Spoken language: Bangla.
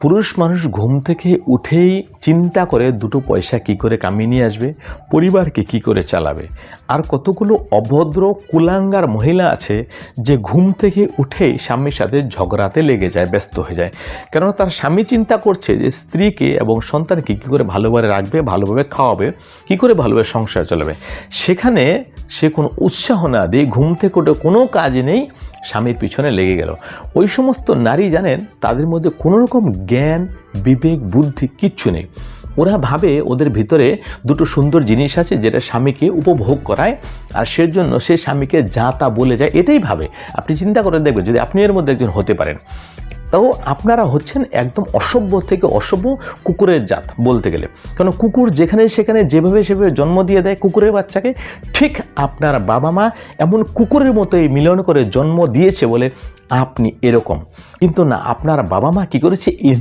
পুরুষ মানুষ ঘুম থেকে উঠেই চিন্তা করে দুটো পয়সা কি করে কামিয়ে নিয়ে আসবে, পরিবারকে কি করে চালাবে। আর কতগুলো অভদ্র, কুলাঙ্গার মহিলা আছে যে ঘুম থেকে উঠেই স্বামীর সাথে ঝগড়াতে লেগে যায়, ব্যস্ত হয়ে যায়। কেননা তার স্বামী চিন্তা করছে যে স্ত্রীকে এবং সন্তানকে কী করে ভালোভাবে রাখবে, ভালোভাবে খাওয়াবে, কী করে ভালোভাবে সংসার চালাবে। সেখানে সে কোনো উৎসাহ না দিয়ে ঘুম থেকে উঠে কোনো কাজ নেই, স্বামীর পিছনে লেগে গেল। ওই সমস্ত নারী জানেন, তাদের মধ্যে কোনো রকম জ্ঞান, বিবেক, বুদ্ধি কিচ্ছু নেই। ওরা ভাবে ওদের ভিতরে দুটো সুন্দর জিনিস আছে যেটা স্বামীকে উপভোগ করায়, আর সেজন্য সে স্বামীকে যা তা বলে যায় এটাই ভাবে। আপনি চিন্তা করে দেখবেন, যদি আপনি এর মধ্যে একজন হতে পারেন। তাও আপনারা হচ্ছেন একদম অসভ্য থেকে অসভ্য কুকুরের জাত বলতে গেলে। কারণ কুকুর যেখানে সেখানে যেভাবে সেভাবে জন্ম দিয়ে দেয় কুকুরের বাচ্চাকে, ঠিক আপনার বাবা মা এমন কুকুরের মতোই মিলন করে জন্ম দিয়েছে বলে আপনি এরকম। কিন্তু না, আপনার বাবা মা কী করেছে?